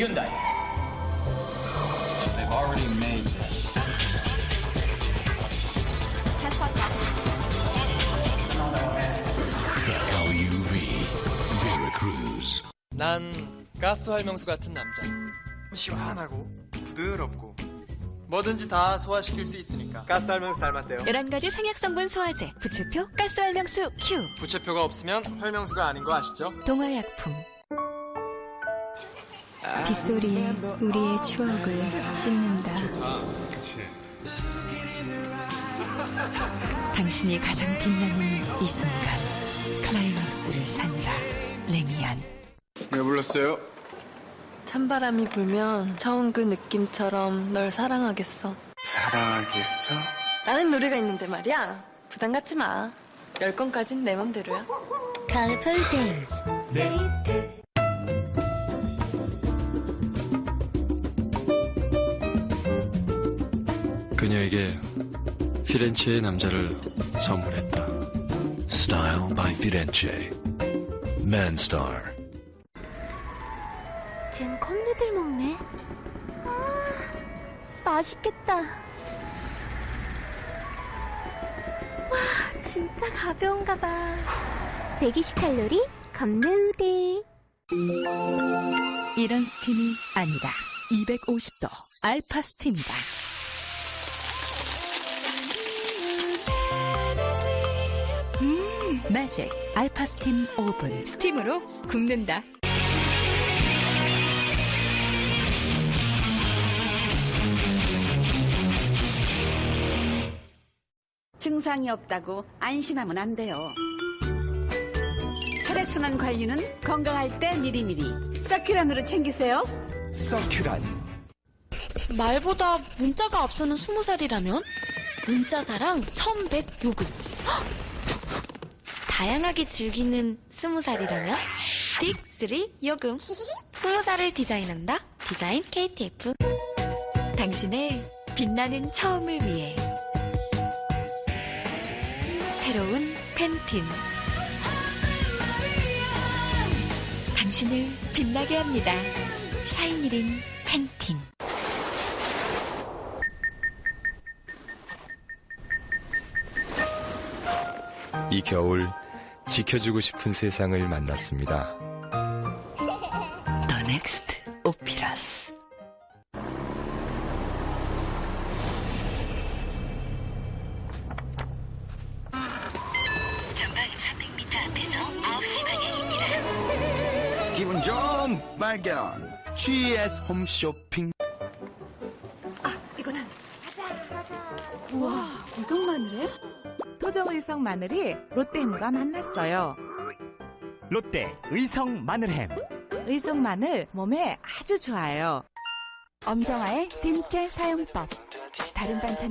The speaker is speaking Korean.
Hyundai. They've already made this. The LUV Veracruz. 난 가스 활명수 같은 남자. 시원하고 부드럽고 뭐든지 다 소화시킬 수 있으니까 가스 활명수 닮았대요 11가지 생약성분 소화제 부채표 가스 활명수 Q 부채표가 없으면 활명수가 아닌 거 아시죠? 동화약품 빗소리에 우리의 추억을 씻는다 당신이 가장 빛나는 이 순간 클라이막스를 산다 레미안 왜 불렀어요? 찬바람이 불면 처음 그 느낌처럼 널 사랑하겠어. 사랑하겠어? 라는 노래가 있는데 말이야. 부담 갖지 마. 열 건까진 내 맘대로야. Colorful Days 그녀에게 피렌체의 남자를 선물했다. Style by Firenze. Manstar. 쟨 컵누들 먹네. 아, 맛있겠다. 와, 진짜 가벼운가 봐. 120칼로리 컵누들. 이런 스팀이 아니다 250도 알파 스팀이다 매직 알파 스팀 오븐 스팀으로 굽는다 증상이 없다고 안심하면 안 돼요. 혈액순환 관리는 건강할 때 미리미리 서큐란으로 챙기세요. 말보다 문자가 앞서는 스무 살이라면 문자사랑 1100 요금. 헉! 다양하게 즐기는 스무 살이라면 딕3 요금. 스무 살을 디자인한다. 디자인 KTF. 당신의 빛나는 처음을 위해 새로운 펜틴 당신을 빛나게 합니다 샤이니린 펜틴 이 겨울 지켜주고 싶은 세상을 만났습니다. The Next 오피라스 기분 좋은 발견. GS 홈쇼핑. 무슨 마늘에? 토종의성 마늘이 롯데햄과 만났어요. 롯데 의성 마늘햄 의성 마늘 몸에 아주 좋아요. 엄정화의 김제 사용법. 다른 반찬